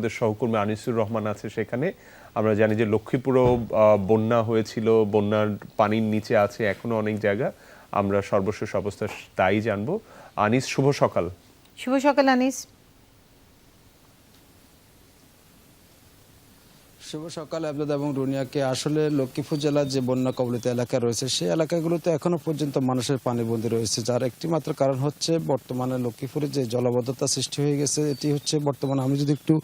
আমাদের সহকর্মী আনিসুর রহমান আছে সেখানে। আমরা জানি যে লক্ষ্মীপুরও বন্যা হয়েছিল, বন্যার পানির নিচে আছে এখনও অনেক জায়গা। আমরা সর্বশেষ অবস্থা তাই জানব। আনিস, শুভ সকাল। শুভ সকাল, আনিস। শুভ সকাল আবদাদ এবং রুনিয়াকে। আসলে লক্ষ্মীপুর জেলার যে বন্যা কবলিত এলাকা রয়েছে, সেই এলাকাগুলোতে এখনও পর্যন্ত মানুষের পানিবন্দী রয়েছে, যার একটি মাত্র কারণ হচ্ছে বর্তমানে লক্ষ্মীপুরে যে জলবদ্ধতা সৃষ্টি হয়ে গেছে, এটি হচ্ছে বর্তমানে আমি যদি একটু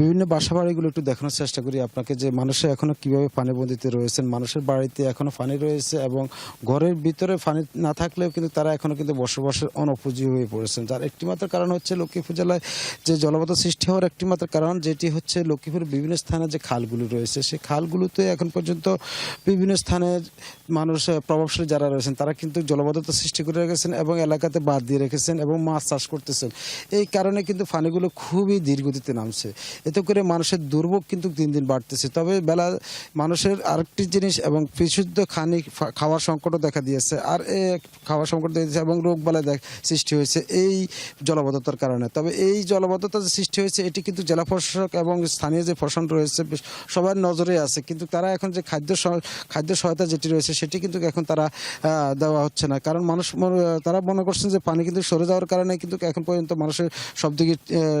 বিভিন্ন বাসা বাড়িগুলো একটু দেখানোর চেষ্টা করি আপনাকে, যে মানুষের এখনও কীভাবে পানিবন্দিতে রয়েছেন, মানুষের বাড়িতে এখনও পানি রয়েছে এবং ঘরের ভিতরে পানি না থাকলেও কিন্তু তারা এখনও কিন্তু বসবাসের অনুপযোগী হয়ে পড়েছেন। যার একটি মাত্র কারণ হচ্ছে লক্ষ্মীপুর জেলায় যে জলবদ্ধ সৃষ্টি হওয়ার একটি মাত্র কারণ, যেটি হচ্ছে লক্ষ্মীপুরের বিভিন্ন স্থানে যে খালগুলো রয়েছে। সেই খালগুলোতে এখন পর্যন্ত বিভিন্ন স্থানে মানুষ প্রভাবশালী যারা রয়েছেন, তারা কিন্তু জলবদ্ধতা সৃষ্টি করে রেখেছেন এবং এলাকাতে বাদ দিয়ে রেখেছেন এবং মাছ চাষ করতেছেন। এই কারণে কিন্তু পানিগুলো খুবই ধীরগতিতে নামছে। এতে করে মানুষের দুর্ভোগ কিন্তু দিন দিন বাড়তেছে। তবে বেলা মানুষের আরেকটি জিনিস এবং বিশুদ্ধ খানি খাওয়ার সংকটও দেখা দিয়েছে। আর এ খাওয়ার সংকট দিয়েছে এবং রোগ বালাই দেখ, সৃষ্টি হয়েছে এই জলবদ্ধতার কারণে। তবে এই জলবদ্ধতা যে সৃষ্টি হয়েছে, এটি কিন্তু জেলা প্রশাসক এবং স্থানীয় যে প্রশাসন রয়েছে সবার নজরে আছে। কিন্তু তারা এখন যে খাদ্য খাদ্য সহায়তা যেটি রয়েছে, সেটি কিন্তু এখন তারা দেওয়া হচ্ছে না। কারণ মানুষ মনে- তারা মনে করছেন যে পানি কিন্তু সরে যাওয়ার কারণে কিন্তু এখন পর্যন্ত মানুষের সব দিকে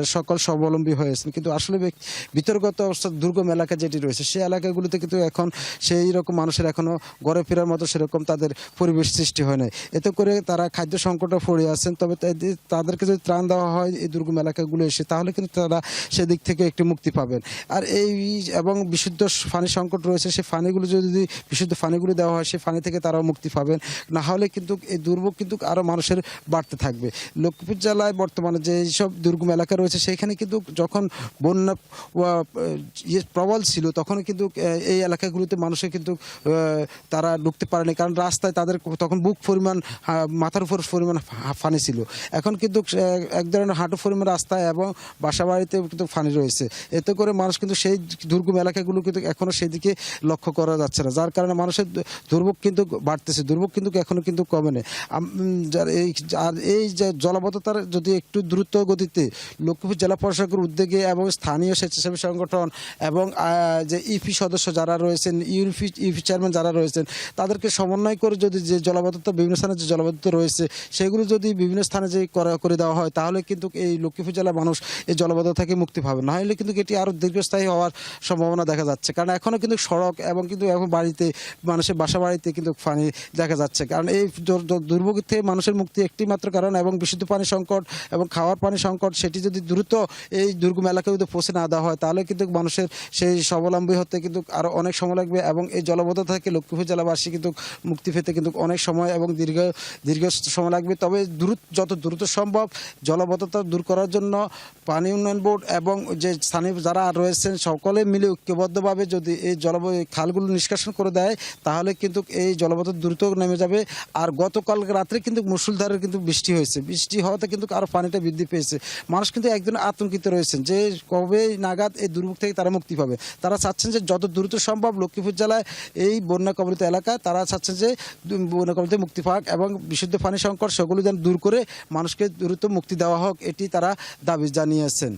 সকল স্বাবলম্বী হয়েছেন। কিন্তু আসলে বিতর্কত অবস্থা দুর্গম এলাকা যেটি রয়েছে সেই এলাকাগুলিতে কিন্তু এখন সেই রকম মানুষের এখনও গড়ে ফেরার মতো সেরকম তাদের পরিবেশ সৃষ্টি হয় না এতে করে তারা খাদ্য সংকটে পড়ে আছেন, তবে তাদেরকে যদি ত্রাণ দেওয়া হয় এই দুর্গম এলাকাগুলো এসে, তাহলে কিন্তু তারা সেদিক থেকে একটি মুক্তি পাবেন। আর এই এবং বিশুদ্ধ পানি সংকট রয়েছে সেই পানিগুলো যদি বিশুদ্ধ পানিগুলো দেওয়া হয় সেই ফানি থেকে তারাও মুক্তি পাবেন। না হলে কিন্তু এই দুর্ভোগ কিন্তু আরও মানুষের বাড়তে থাকবে। লক্ষ্মীপুর জেলায় বর্তমানে যে সব দুর্গম এলাকা রয়েছে, সেখানে কিন্তু যখন বন্যা ইয়ে প্রবল ছিল তখন কিন্তু এই এলাকাগুলোতে মানুষের কিন্তু তারা ঢুকতে পারেনি। কারণ রাস্তায় তাদের তখন বুক পরিমাণ মাথার উপর পরিমাণ ফানি ছিল। এখন কিন্তু এক ধরনের হাঁটু পরিমাণ রাস্তায় এবং বাসা বাড়িতে কিন্তু ফানি রয়েছে। এতে করে মানুষ কিন্তু সেই দুর্গম এলাকাগুলো কিন্তু এখনও সেই দিকে লক্ষ্য করা যাচ্ছে না। যার কারণে মানুষের দুর্ভোগ কিন্তু বাড়তেছে, দুর্ভোগ কিন্তু এখনও কিন্তু কমে নেই এই আর এই যে জলবদ্ধতার যদি একটু দ্রুত গতিতে লক্ষ্মীপুর জেলা প্রশাসকের উদ্যোগে এবং স্থানীয় স্বেচ্ছাসেবী সংগঠন এবং যে ইপি সদস্য যারা রয়েছেন, ইউপি ইপি চেয়ারম্যান যারা রয়েছেন, তাদেরকে সমন্বয় করে যদি যে জলবদ্ধতা, বিভিন্ন স্থানে যে জলবদ্ধতা রয়েছে, সেগুলো যদি বিভিন্ন স্থানে যে করা করে দেওয়া হয়, তাহলে কিন্তু এই লক্ষ্মীপুর জেলার মানুষ এই জলবদ্ধতা থেকে মুক্তি পাবে। না হলে কিন্তু এটি আরও দীর্ঘস্থায়ী হওয়ার সম্ভাবনা দেখা যাচ্ছে। কারণ এখনও কিন্তু সড়ক এবং কিন্তু এখন বাড়িতে, মানুষের বাসা বাড়িতে কিন্তু পানি দেখা যাচ্ছে। কারণ এই দুর্ভোগ থেকে মানুষের মুক্তি একটি মাত্র কারণ এবং বিশুদ্ধ পানি সংকট এবং খাওয়ার পানি সংকট, সেটি যদি দ্রুত এই দুর্গম এলাকাগুলোতে পৌঁছে না দেওয়া হয়, তাহলে কিন্তু মানুষের সেই স্বাবলম্বী হতে কিন্তু আরও অনেক সময় লাগবে এবং এই জলবদ্ধতা থেকে লক্ষ্মীপুর জেলাবাসী কিন্তু মুক্তি পেতে কিন্তু অনেক সময় এবং দীর্ঘ দীর্ঘ সময় লাগবে। তবে দ্রুত, যত দ্রুত সম্ভব জলবদ্ধতা দূর করার জন্য পানি উন্নয়ন বোর্ড এবং যে স্থানীয় যারা রয়েছেন, সকলে মিলে ঐক্যবদ্ধভাবে যদি এই জলব, এই খালগুলো নিষ্কাশন করে দেয়, তাহলে কিন্তু এই জলবদ্ধতা দ্রুত নেমে যাবে। আর গতকাল রাত্রে কিন্তু মুসুলধারের কিন্তু বৃষ্টি হয়েছে। বৃষ্টি হওয়াতে কিন্তু আরও পানিটা বৃদ্ধি পেয়েছে। মানুষ কিন্তু একদিন আতঙ্কিত রয়েছেন যে কবে নাগাদ এই দুর্ভোগ থেকে তারা মুক্তি পাবে। তারা চাচ্ছেন যে যত দ্রুত সম্ভব লক্ষ্মীপুর জেলায় এই বন্যা কবলিত এলাকায় তারা চাচ্ছেন যে বন্যা কবলিত মুক্তি পাক এবং বিশুদ্ধ পানি সংকট সেগুলো যেন দূর করে মানুষকে দ্রুত মুক্তি দেওয়া হোক, এটি তারা দাবি জানিয়েছেন।